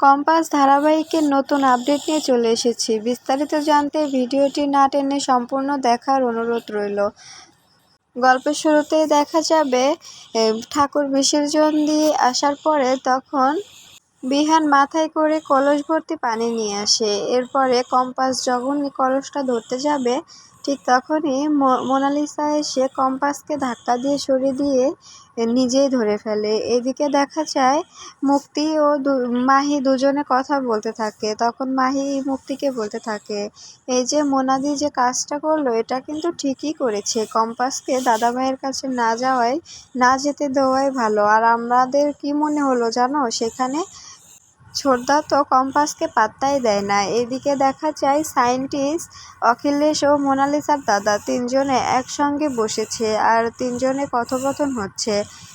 Compass ধারাবাহিকের নতুন update নিয়ে চলে এসেছি। বিস্তারিত জানতে ভিডিওটি না টেনে সম্পূর্ণ দেখার অনুরোধ রইল। গল্পের শুরুতেই দেখা যাবে ঠাকুর বিসর্জন দিয়ে আসার পরে তখন বিহান মাথায় করে কলস ভর্তি পানি নিয়ে আসে। এরপরে কম্পাস যখন কলসটা ধরতে যাবে ঠিক তখনই মোনালিসা এসে কম্পাসকে ধাক্কা দিয়ে সরিয়ে দিয়ে নিজেই ধরে ফেলে। এদিকে দেখা যায়, মুক্তি ও মাহি দুজনে কথা বলতে থাকে। তখন মাহি মুক্তিকে বলতে থাকে, এই যে মোনাদি যে কাজটা করল, এটা কিন্তু ঠিকই করেছে। কম্পাসকে দাদাভাইয়ের কাছে না যাওয়াই না যেতে দেওয়াই ভালো। আর আমাদের কি মনে হলো জানো? সেখানে ছোটদা তো কম্পাসকে পাত্তাই দেয় না। এদিকে দেখা যায় সায়েন্টিস্ট অখিলেশ ও মোনালিসার দাদা তিনজনে একসঙ্গে বসেছে আর তিনজনে কথোপকথন হচ্ছে।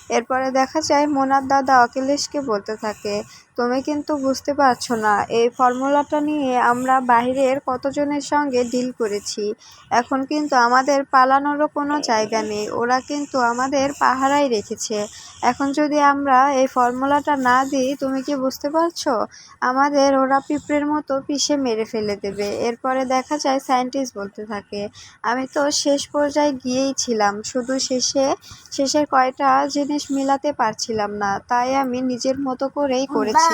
এরপরে দেখা যায় মোনার দাদা অখিলেশকে বলতে থাকে, তুমি কিন্তু বুঝতে পারছ না, এই ফর্মুলাটা নিয়ে আমরা বাইরের কতজনের সঙ্গে ডিল করেছি। এখন কিন্তু আমাদের পালানোরও কোনো জায়গা নেই, ওরা কিন্তু আমাদের পাহারায় রেখেছে। এখন যদি আমরা এই ফর্মুলাটা না দিই, তুমি কি বুঝতে পারছ? আমাদের ওরা পিঁপড়ের মতো পিষে মেরে ফেলে দেবে। এরপরে দেখা যায় সায়েন্টিস্ট বলতে থাকে, আমি তো শেষ পর্যায়ে গিয়েই ছিলাম, শুধু শেষে, শেষের কয়টা জিনিস মিলাতে পারছিলাম না, তাই আমি নিজের মতো করেই করেছি।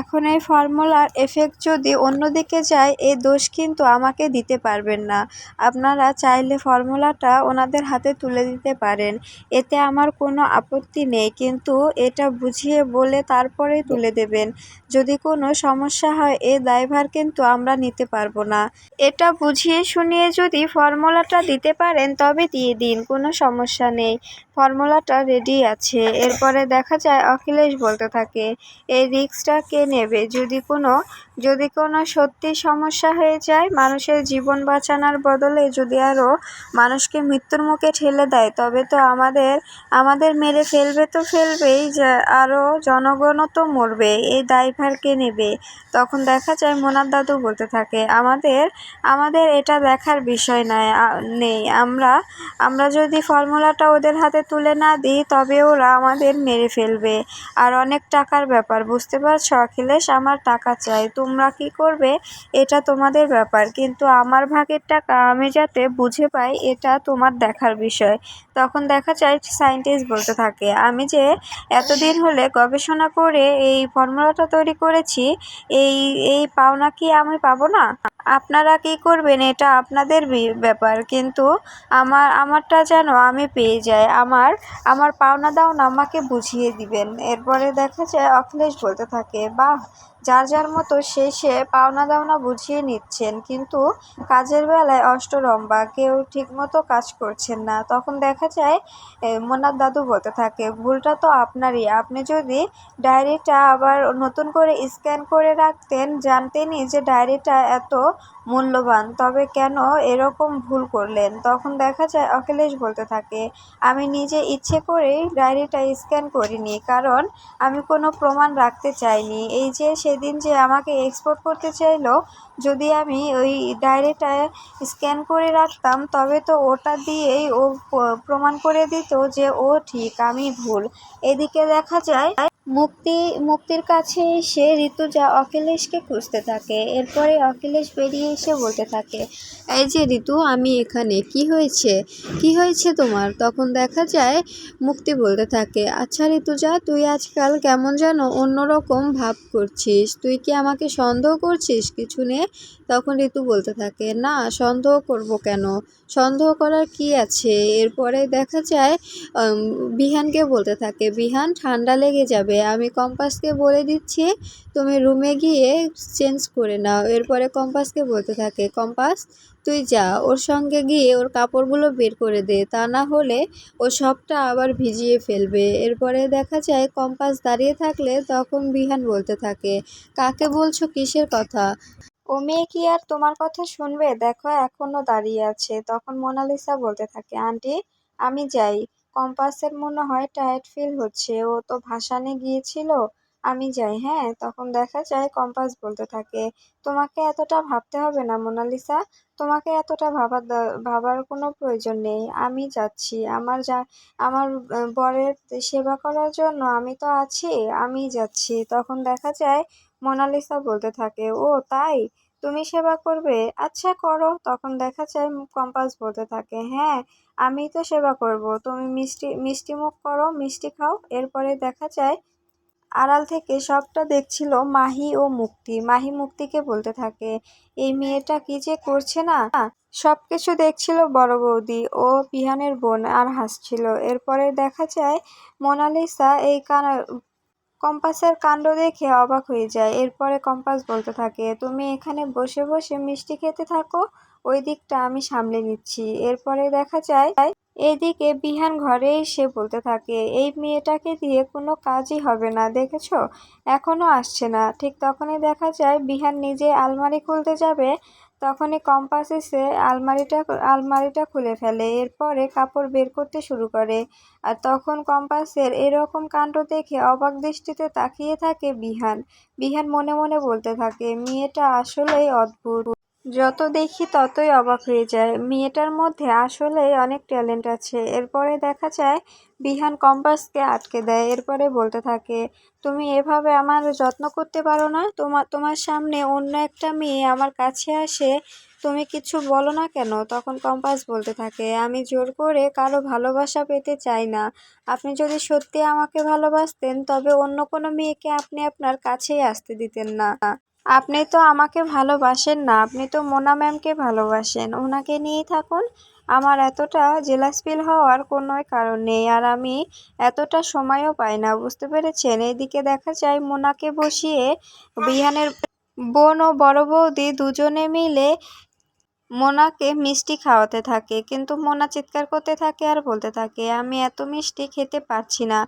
এখন এই ফর্মুলার এফেক্ট যদি অন্যদিকে যায় এই দোষ কিন্তু আমাকে দিতে পারবেন না। আপনারা চাইলে ফর্মুলাটা ওনাদের হাতে তুলে দিতে পারেন। এতে আমার কোনো আপত্তি নেই, কিন্তু এটা বুঝিয়ে বলে তারপরে তুলে দেবেন। যদি কোনো সমস্যা হয়, এ দায়ভার কিন্তু আমরা নিতে পারব না। এটা বুঝিয়ে শুনিয়ে যদি ফর্মুলাটা দিতে পারেন, তবে দিয়ে দিন, কোনো সমস্যা নেই। ফর্মুলাটা রেডি আছে। এরপরে দেখা যায়, অখিলেশ বলতে থাকে, এই রিক্সটা কে নেবে? যদি কোনো যদি কোনো সত্যি সমস্যা হয়ে যায়, মানুষের জীবন বাঁচানোর বদলে যদি আরও মানুষকে মৃত্যুর মুখে ঠেলে দেয়, তবে তো আমাদের আমাদের মেরে ফেলবে তো ফেলবেই, যা আরও জনগণও তো মরবে। এই দায়ভার কে নেবে। তখন দেখা যায় মোনার দাদু বলতে থাকে, আমাদের আমাদের এটা দেখার বিষয় নয় নেই। আমরা আমরা যদি ফর্মুলাটা ওদের হাতে তুলে না দিই, তবে ওরা আমাদের মেরে ফেলবে। আর অনেক টাকার ব্যাপার, বুঝতে পারছ? অখিলেশ, আমার টাকা চাই। তোমরা কি করবে? এটা তোমাদের ব্যাপার। কিন্তু আমার ভাগের টাকা আমি যাতে বুঝে পাই, এটা তোমার দেখার বিষয়। তখন দেখা যায় সায়েন্টিস্ট বলতে থাকে, আমি যে এতদিন হলে গবেষণা করে এই ফর্মুলাটা তৈরি করেছি এই এই পাওনা কি আমি পাবো না? আপনারা কি করবেন? এটা আপনাদের ব্যাপার। কিন্তু আমার, আমারটা যেন আমি পেয়ে যাই। আমার আমার পাওনা দাওনা আমাকে বুঝিয়ে দিবেন। এরপরে দেখা যায় অখিলেশ বলতে থাকে, বাহ, যার যার মতো সে সে পাওনা দাওনা বুঝিয়ে নিচ্ছেন। কিন্তু কাজের বেলায় অষ্টরম্বা, কেউ ঠিকমতো কাজ করছেন না। তখন দেখা যায় মোনার দাদু বলতে থাকে, ভুলটা তো আপনারই। আপনি যদি ডায়েরিটা আবার নতুন করে স্ক্যান করে রাখতেন, জানতেনই যে ডায়েরিটা এত মূল্যবান। তবে কেন এরকম ভুল করলেন? তখন দেখা যায় অখিলেশ বলতে থাকে, আমি নিজে ইচ্ছে করেই ডায়েরিটা স্ক্যান করিনি, কারণ আমি কোনো প্রমাণ রাখতে চাইনি। এই যে সেদিন যে আমাকে এক্সপোর্ট করতে চাইলো, যদি আমি ওই ডায়েরিটা স্ক্যান করে রাখতাম, তবে তো ওটা দিয়েই ও প্রমাণ করে দিত যে ও ঠিক, আমি ভুল। এদিকে দেখা যায় মুক্তি, মুক্তির কাছে এসে ঋতুজা অখিলেশকে খুঁজতে থাকে, এরপরে অখিলেশ বেরিয়ে এসে বলতে থাকে, এই যে ঋতু, আমি এখানে, কি হয়েছে? কি হয়েছে তোমার? তখন দেখা যায়, মুক্তি বলতে থাকে আচ্ছা ঋতুজা তুই আজকাল কেমন যেন অন্যরকম ভাব করছিস। তুই কি আমাকে সন্দেহ করছিস কিছু নিয়ে? তখন ঋতু বলতে থাকে, না, সন্দেহ করব কেন? সন্দেহ করার কি আছে? এরপরে দেখা যায় বিহানকে বলতে থাকে, বিহান, ঠান্ডা লেগে যাবে। আমি কম্পাসকে বলে দিচ্ছি, তুমি রুমে গিয়ে চেঞ্জ করে নাও। এরপরে কম্পাসকে বলতে থাকে, কম্পাস, তুই যা, ওর সঙ্গে গিয়ে ওর কাপড়গুলো বের করে দে। তা না হলে ও সবটা আবার ভিজিয়ে ফেলবে। এরপরে দেখা যায়, কম্পাস দাঁড়িয়ে থাকলে তখন বিহান বলতে থাকে, কাকে বলছো, কিসের কথা? ও মেয়ে কি আর তোমার কথা শুনবে? দেখো, এখনও দাঁড়িয়ে আছে। তখন মোনালিসা বলতে থাকে, আন্টি, আমি যাই। কম্পাসের মনে হয় টায়ার্ড ফিল হচ্ছে। ও তো ভাসানে গিয়েছিল, আমি যাই। হ্যাঁ তখন দেখা যায় কম্পাস বলতে থাকে, তোমাকে এতটা ভাবতে হবে না মোনালিসা। তোমাকে এতটা ভাবার ভাবার কোনো প্রয়োজন নেই। আমি যাচ্ছি। আমার যা, আমার বরের সেবা করার জন্য আমি তো আছি, আমি যাচ্ছি। তখন দেখা যায় মোনালিসা বলতে থাকে, ও, তাই? তুমি সেবা করবে? আচ্ছা করো। তখন দেখা যায় কম্পাস বলতে থাকে হ্যাঁ আমি তো সেবা করব। তুমি মিষ্টি মিষ্টি মুখ করো, মিষ্টি খাও। এরপরে দেখা যায় আড়াল থেকে সবটা দেখছিল মাহি ও মুক্তি। মাহি মুক্তিকে বলতে থাকে, এই মেয়েটা কি যে করছে না? সব কিছু দেখছিল বড় বৌদি ও বিহানের বোন আর হাসছিল। এরপরে দেখা যায় মোনালিসা এই কান কম্পাসের কাণ্ড দেখে অবাক হয়ে যায়। এরপরে কম্পাস বলতে থাকে, তুমি এখানে বসে বসে মিষ্টি খেতে থাকো, ওই দিকটা আমি সামলে নিচ্ছি। এরপরে দেখা যায়, এদিকে বিহান ঘরে এসে বলতে থাকে, এই মেয়েটাকে দিয়ে কোনো কাজই হবে না, দেখেছ? এখনও আসছে না। ঠিক তখনই দেখা যায়, বিহান নিজে আলমারি খুলতে যাবে। তখনই কম্পাস এসে আলমারিটা আলমারিটা খুলে ফেলে, এরপরে কাপড় বের করতে শুরু করে। আর তখন কম্পাসের এরকম কাণ্ড দেখে অবাক দৃষ্টিতে তাকিয়ে থাকে বিহান। বিহান মনে মনে বলতে থাকে, মেয়েটা আসলেই অদ্ভুত। যত দেখি ততই অবাক হয়ে যায়। মেয়েটার মধ্যে আসলেই অনেক ট্যালেন্ট আছে। এরপরে দেখা যায়, বিহান কম্পাসকে আটকে দেয়। এরপরে বলতে থাকে, তুমি এভাবে আমার যত্ন করতে পারো না। তোমার তোমার সামনে অন্য একটা মেয়ে আমার কাছে আসে, তুমি কিছু বলো না কেন? তখন কম্পাস বলতে থাকে, আমি জোর করে কারও ভালোবাসা পেতে চাই না। আপনি যদি সত্যি আমাকে ভালোবাসতেন, তবে অন্য কোনো মেয়েকে আপনি আপনার কাছেই আসতে দিতেন না। আপনি তো আমাকে ভালোবাসেন না, আপনি তো মোনা ম্যামকে ভালোবাসেন। ওনাকে নিয়েই থাকুন, আমার এতটা জেলাস ফিল হওয়ার কোনো কারণ নেই, আর আমি এতটা সময়ও পাই না, বুঝতে পেরেছেন? এইদিকে দেখা যায় মোনাকে বসিয়ে বিহানের বোন ও বড় বৌদি দুজনে মিলে মোনাকে মিষ্টি খাওয়াতে থাকে, কিন্তু মোনা চিৎকার করতে থাকে আর বলতে থাকে, আমি এত মিষ্টি খেতে পারছি না।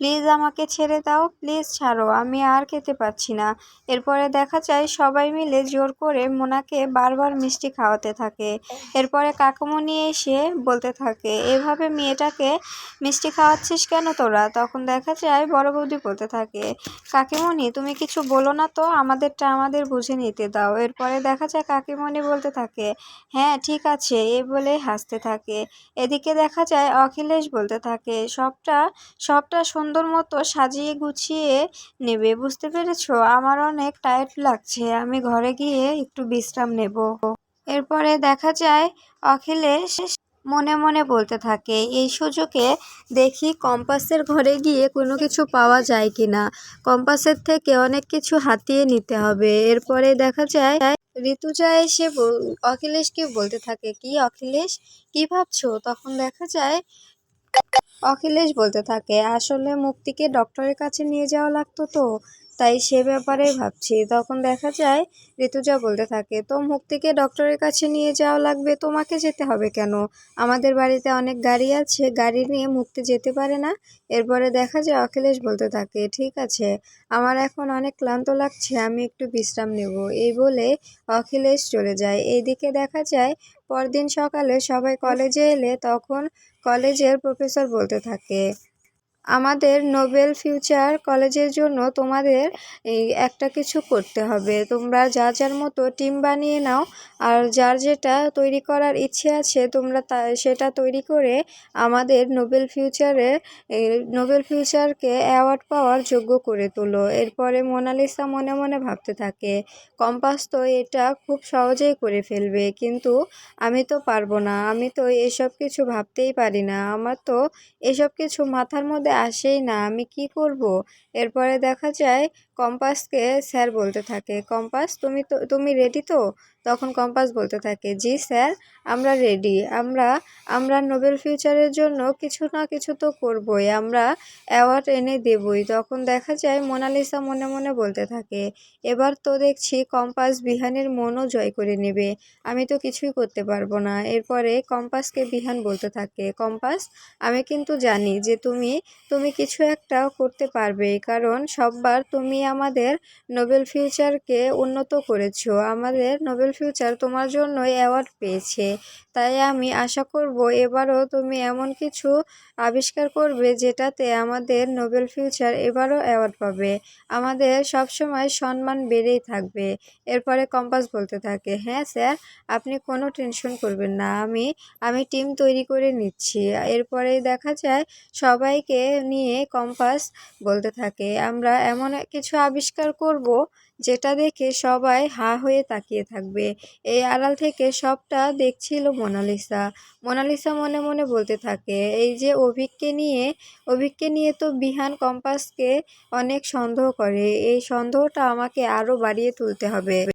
প্লিজ আমাকে ছেড়ে দাও, প্লিজ ছাড়ো, আমি আর খেতে পাচ্ছি না। এরপরে দেখা যায় সবাই মিলে জোর করে মোনাকে বারবার মিষ্টি খাওয়াতে থাকে। এরপরে কাকুমনি এসে বলতে থাকে, এভাবে মেয়েটাকে মিষ্টি খাওয়াচ্ছিস কেন তোরা? তখন দেখা যায় বড় বৌদি বলতে থাকে, কাকিমণি, তুমি কিছু বলো না তো, আমাদেরটা আমাদের বুঝে নিতে দাও। এরপরে দেখা যায় কাকিমণি বলতে থাকে হ্যাঁ ঠিক আছে। এ বলে হাসতে থাকে। এদিকে দেখা যায় অখিলেশ বলতে থাকে, সবটা সবটা সুন্দর মতো সাজিয়ে গুছিয়ে নেবে, বুঝতে পেরেছ? আমার অনেক টায়ার্ড লাগছে, আমি ঘরে গিয়ে একটু বিশ্রাম নেব। এরপরে দেখা যায় অখিলেশ মনে মনে বলতে থাকে, এই সুযোগে দেখি কম্পাসের ঘরে গিয়ে কোনো কিছু পাওয়া যায় কি না কম্পাসের থেকে অনেক কিছু হাতিয়ে নিতে হবে। এরপরে দেখা যায় ঋতুজা এসে অখিলেশকে বলতে থাকে, কি অখিলেশ? কি ভাবছ? তখন দেখা যায় অখিলেশ বলতে থাকে, আসলে মুক্তিকে ডক্টরের কাছে নিয়ে যাওয়া লাগতো তো, তাই সে ব্যাপারে ভাবছি। তখন দেখা যায়, ঋতুজা বলতে থাকে, তো মুক্তিকে ডক্টরের কাছে নিয়ে যাওয়া লাগবে, তোমাকে যেতে হবে কেন? আমাদের বাড়িতে অনেক গাড়ি আছে, গাড়ি নিয়ে মুক্তি যেতে পারে না? এরপরে দেখা যায়, অখিলেশ বলতে থাকে, ঠিক আছে, আমার এখন অনেক ক্লান্ত লাগছে, আমি একটু বিশ্রাম নেব। এই বলে অখিলেশ চলে যায়। এইদিকে দেখা যায় পরদিন সকালে সবাই কলেজে এলে তখন কলেজের প্রফেসর বলতে থাকে আমাদের নোবেল ফিউচার কলেজের জন্য তোমাদের এই একটা কিছু করতে হবে। তোমরা যা যার মতো টিম বানিয়ে নাও, আর যার যেটা তৈরি করার ইচ্ছে আছে, তোমরা তা, সেটা তৈরি করে আমাদের নোবেল ফিউচারে নোবেল ফিউচারকে অ্যাওয়ার্ড পাওয়ার যোগ্য করে তোলো। এরপরে মোনালিসা মনে মনে ভাবতে থাকে, কম্পাস তো এটা খুব সহজেই করে ফেলবে, কিন্তু আমি তো পারব না। আমি তো এসব কিছু ভাবতেই পারি না। আমার তো এসব কিছু মাথার মধ্যে আসেই না আমি কি করব? এরপরে দেখা যায় কম্পাসকে স্যার বলতে থাকে, কম্পাস, তুমি তো, তুমি রেডি তো? তখন কম্পাস বলতে থাকে, জি স্যার, আমরা রেডি আমরা আমরা নোবেল ফিউচারের জন্য কিছু না কিছু তো করবই, আমরা অ্যাওয়ার্ড এনে দেবই। তখন দেখা যায় মোনালিসা মনে মনে বলতে থাকে, এবার তো দেখছি কম্পাস বিহানের মনও জয় করে নেবে, আমি তো কিছুই করতে পারব না। এরপরে কম্পাসকে বিহান বলতে থাকে, কম্পাস, আমি কিন্তু জানি যে তুমি তুমি কিছু একটা করতে পারবে, কারণ সববার তুমি আমাদের নোবেল ফিউচারকে উন্নত করেছ। আমাদের নোবেল ফিউচার তোমার জন্যই অ্যাওয়ার্ড পেয়েছে। তাই আমি আশা করব এবারও তুমি এমন কিছু আবিষ্কার করবে যেটাতে আমাদের নোবেল ফিউচার এবারও অ্যাওয়ার্ড পাবে। আমাদের সবসময় সম্মান বেড়েই থাকবে। এরপরে কম্পাস বলতে থাকে হ্যাঁ স্যার, আপনি কোনো টেনশন করবেন না। আমি আমি টিম তৈরি করে নিচ্ছি। এরপরে দেখা যায় সবাইকে নিয়ে কম্পাস বলতে থাকে, আমরা এমন কিছু আবিষ্কার করব যেটা দেখে সবাই হা হয়ে তাকিয়ে থাকবে। এই আড়াল থেকে সবটা দেখছিল মোনালিসা। মোনালিসা মনে মনে বলতে থাকে, এই যে অভিককে নিয়ে অভিককে নিয়ে তো বিহান কম্পাসকে অনেক সন্দেহ করে। এই সন্দেহটা আমাকে আরও বাড়িয়ে তুলতে হবে।